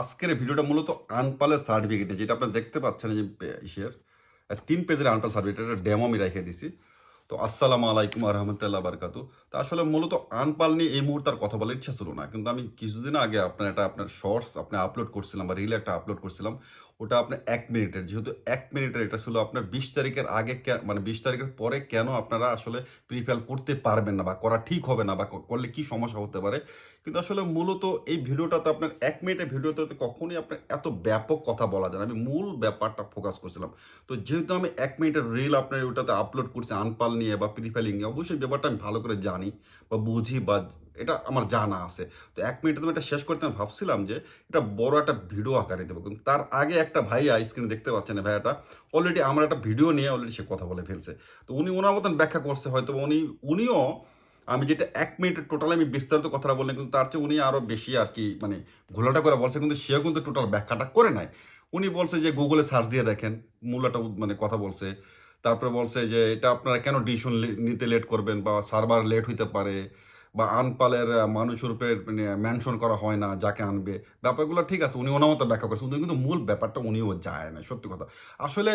আজকের ভিডিওটা মূলত আনপালের সার্টিফিকেট যেটা আপনারা দেখতে পাচ্ছেন যে ইসের তিন পেজের আনপাল সার্টিফিকেট এটা ডেমো আমি রেখে দিছি। তো আসসালামু আলাইকুম রহমতুল্লাহ বারকাত তো আসলে মূলত আনপাল নিয়ে এই মুহূর্তে আর কথা বলার ইচ্ছা ছিল না, কিন্তু আমি কিছুদিন আগে আপনার একটা আপনার শর্টস আপনি আপলোড করছিলাম বা রিলে একটা আপলোড করছিলাম ওটা আপনার এক মিনিটের, যেহেতু এক মিনিটের এটা ছিল আপনার বিশ তারিখের আগে মানে বিশ তারিখের পরে কেন আপনারা আসলে প্রিফেল করতে পারবেন না বা করা ঠিক হবে না বা করলে কি সমস্যা হতে পারে? কিন্তু আসলে মূলত এই ভিডিওটাতে আপনার এক মিনিটের ভিডিওতে কখনোই আপনার এত ব্যাপক কথা বলা যায় না। আমি মূল ব্যাপারটা ফোকাস করছিলাম। তো যেহেতু আমি এক মিনিটের রিল আপনার ওটাতে আপলোড করছি আনপাল নিয়ে বা প্রিফাইলিং নিয়ে, অবশ্যই ব্যাপারটা আমি ভালো করে জানি বা বুঝি বা এটা আমার জানা আছে। তো এক মিনিটে তুমি এটা শেষ করতে আমি ভাবছিলাম যে এটা বড় একটা ভিডিও আকারে দেবো। কিন্তু তার আগে একটা ভাইয়া স্ক্রিনে দেখতে পাচ্ছেন ভাইয়াটা। অলরেডি আমার একটা ভিডিও নিয়ে অলরেডি সে কথা বলে ফেলছে। তো উনি ওনার মতন ব্যাখ্যা করছে হয়তো উনি, উনিও আমি যেটা এক মিনিটের টোটাল আমি বিস্তারিত কথাটা বললাম কিন্তু তার চেয়ে উনি আরও বেশি আর কি মানে ঘোলাটা করে বলছে কিন্তু সেও কিন্তু টোটাল ব্যাখ্যাটা করে নাই। উনি বলছে যে গুগলে সার্চ দিয়ে দেখেন মূল একটা মানে কথা বলছে। তারপরে বলছে যে এটা আপনারা কেন ডিসিশন নিতে লেট করবেন বা সার্ভার লেট হইতে পারে? বা আনপালের মানুষ রূপে উপরে মানে মেনশন করা হয় না, যাকে আনবে। ব্যাপারগুলো ঠিক আছে, উনি ওনার মতো ব্যাখ্যা করছে, কিন্তু মূল ব্যাপারটা উনিও যায় না, সত্যি কথা। আসলে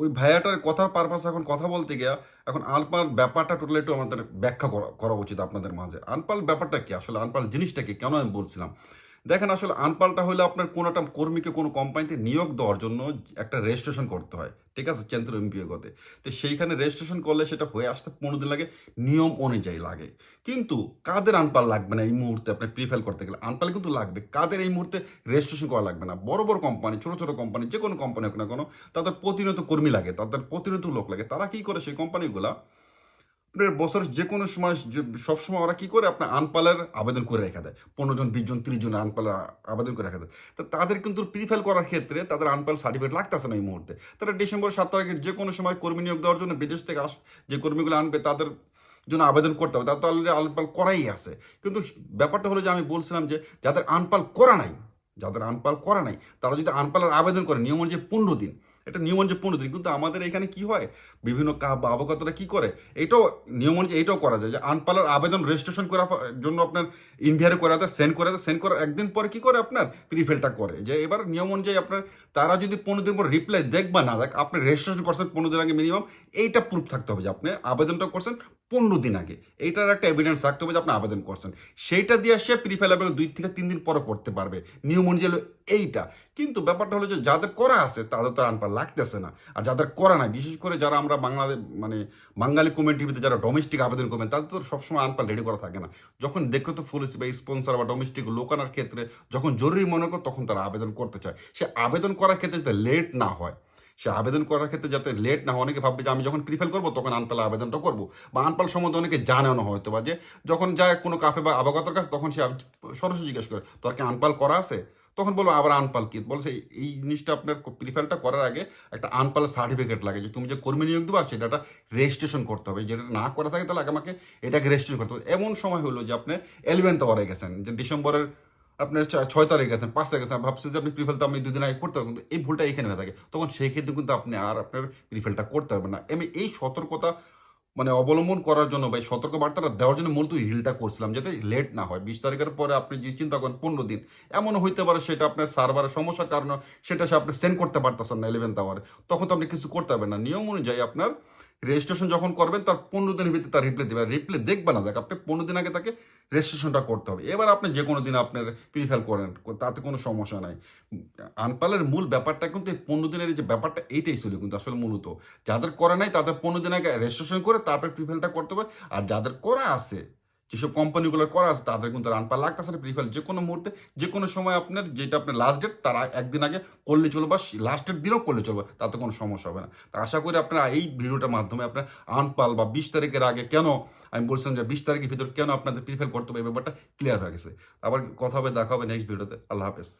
ওই ভাইয়াটার কথার পারপাস এখন কথা বলতে গিয়া, এখন আনপাল ব্যাপারটা টোটালি একটু আমাদের ব্যাখ্যা করা উচিত আপনাদের মাঝে। আনপাল ব্যাপারটা কি? আসলে আনপাল জিনিসটা কি? কেন আমি বলছিলাম? দেখেন আসলে আনপালটা হলে আপনার কোনো একটা কর্মীকে কোনো কোম্পানিতে নিয়োগ দেওয়ার জন্য একটা রেজিস্ট্রেশন করতে হয়, ঠিক আছে? কেন্দ্র এমপিওগতে তো সেইখানে রেজিস্ট্রেশন করলে সেটা হয়ে আসতে পনেরো দিন লাগে, নিয়ম অনুযায়ী লাগে। কিন্তু কাদের আনপাল লাগবে না এই মুহূর্তে আপনি প্রিফেল করতে গেলে? আনপাল কিন্তু লাগবে। কাদের এই মুহূর্তে রেজিস্ট্রেশন করা লাগবে না? বড় বড় কোম্পানি ছোট ছোট কোম্পানি যে কোনো কোম্পানি হোক না কোনো, তাদের প্রতিনিয়ত কর্মী লাগে, তাদের প্রতিনিয়ত লোক লাগে। তারা কি করে সেই কোম্পানিগুলা বছরের যে কোনো সময় সবসময় ওরা কি করে? আপনার আনপালের আবেদন করে রেখে দেয়। পনেরো জন, বিশ জন, তিরিশ জন আনপালের আবেদন করে রেখে দেয়। তো তাদের কিন্তু প্রিফেল করার ক্ষেত্রে তাদের আনপাল সার্টিফিকেট লাগতেছে না এই মুহূর্তে। তারা ডিসেম্বর সাত তারিখের যে কোনো সময় কর্মী নিয়োগ দেওয়ার জন্য বিদেশ থেকে আস, যে কর্মীগুলো আনবে তাদের জন্য আবেদন করতে হবে। তাদের তো অলরেডি আনপাল করাই আছে। কিন্তু ব্যাপারটা হলো যে আমি বলছিলাম যে যাদের আনপাল করা নাই, যাদের আনপাল করা নাই, তারা যদি আনপালের আবেদন করে, নিয়ম অনুযায়ী পনেরো দিন এটা নিয়ম অনুযায়ী পনেরো দিন। কিন্তু আমাদের এখানে কি হয়? বিভিন্ন বা অবগতরা কি করে? এটাও নিয়ম অনুযায়ী এটাও করা যায় যে আনপালার আবেদন রেজিস্ট্রেশন করার জন্য আপনার ইনভিয়ারে করে দেয় সেন্ড করে দেয় সেন্ড করার একদিন পরে কি করে আপনার প্রিফেলটা করে? যে এবার নিয়ম অনুযায়ী আপনার, তারা যদি পনেরো দিন পর রিপ্লাই দেখ বা না দেখ, আপনি রেজিস্ট্রেশন করছেন পনেরো দিন আগে মিনিমাম এইটা প্রুফ থাকতে হবে যে আপনি আবেদনটা করছেন পনেরো দিন আগে। এইটার একটা এভিডেন্স থাকতে হবে যে আপনি আবেদন করছেন। সেইটা দিয়ে সে প্রিফেল আবেদন দুই থেকে তিন দিন পরে করতে পারবে। নিয়ম অনুযায়ী এইটা। কিন্তু ব্যাপারটা হলো যে যাদের করা আছে, তাদের তো আনপার লাগতেছে না। আর যাদের করা নাই, বিশেষ করে যারা আমরা বাংলাদেশ মানে বাঙালি কমিউনিটিতে যারা ডোমেস্টিক আবেদন করবেন, তাদের তো সবসময় আনপাল রেডি করা থাকে না। যখন দেখল তো পুলিশ বা স্পন্সর বা ডোমেস্টিক লোক আনার ক্ষেত্রে, যখন জরুরি মনে করে তখন তারা আবেদন করতে চায়। সে আবেদন করার ক্ষেত্রে যাতে লেট না হয়, সে আবেদন করার ক্ষেত্রে যাতে লেট না হয়, অনেকে ভাববে যে আমি যখন প্রিফেল করব তখন আনপাল আবেদনটা করব। বা আনপাল সম্বন্ধে অনেকে জানেও না হয়তো বা যে, যখন যায় কোনো কাফে বা আবগতর কাছে, তখন সে সরাসরি জিজ্ঞেস করে, তোর কি আনপাল করা আছে? তখন বলব আবার আনপাল কি বলছে এই- জিনিসটা আপনার প্রিফেলটা করার আগে একটা আনপাল সার্টিফিকেট লাগে যে তুমি যে কর্মী নিয়োগ দেবা, সেটা একটা রেজিস্ট্রেশন করতে হবে। যেটা না করা থাকে তাহলে আগে আমাকে এটাকে রেজিস্ট্রেশন করতে হবে। এমন সময় হলো যে আপনি এলিভেন্থ আওয়ারে গেছেন, যে ডিসেম্বরের আপনার ছয় তারিখ গেছেন, পাঁচ তারিখ গেছেন ভাবছেন যে আপনি প্রিফেলটা আমি দুদিন আগে করতে হবে, কিন্তু এই ভুলটা এখানে হয়ে থাকে। তখন সেই ক্ষেত্রে কিন্তু আপনি আর আপনার প্রিফেলটা করতে পারবেন না। আমি এই সতর্কতা মানে অবলম্বন করার জন্য বা সতর্ক বার্তাটা দেওয়ার জন্য মূলত হিলটা করছিলাম, যাতে লেট না হয়। বিশ তারিখের পরে আপনি যে চিন্তা করেন, পনেরো দিন এমন হইতে পারে সেটা আপনার সার্ভারের সমস্যার কারণে সেটা সে আপনি সেন্ড করতে পারতেছেন না ইলেভেন্থ আওয়ারে তখন তো আপনি কিছু করতে পারবেন না। নিয়ম অনুযায়ী আপনার রেজিস্ট্রেশন যখন করবেন, তার পনেরো দিনের ভিতরে তার রিপ্লাই দেবে রিপ্লাই দেখবে না, দেখ আপনি পনেরো দিন আগে তাকে রেজিস্ট্রেশনটা করতে হবে। এবার আপনি যে কোনো দিন আপনার প্রিফেল করেন, তাতে কোনো সমস্যা নাই। আনপালের মূল ব্যাপারটা কিন্তু এই পনেরো দিনের যে ব্যাপারটা, এইটাই ছিল কিন্তু আসলে মূলত। যাদের করা নাই, তাদের পনেরো দিন আগে রেজিস্ট্রেশন করে তারপরে প্রিফেলটা করতে হবে। আর যাদের করা আছে যেসব কোম্পানিগুলো করা আছে, তাদের কিন্তু রানপার লাগতেছে না প্রিফাইল যে কোনো মুহূর্তে, যে কোনো সময় আপনার যেটা আপনার লাস্ট ডেট তারা একদিন আগে করলে চলবে বা লাস্টের দিনও করলে চলবে, তাতে কোনো সমস্যা হবে না। তা আশা করি আপনারা এই ভিডিওটার মাধ্যমে আপনার আনপাল বা বিশ তারিখের আগে কেন, আমি বলছিলাম যে বিশ তারিখের ভিতর কেন আপনাদের প্রিফাইল করতে হবে, এই ব্যাপারটা ক্লিয়ার হয়ে গেছে। আবার কথা হবে, দেখা হবে নেক্সট ভিডিওতে। আল্লাহ হাফেজ।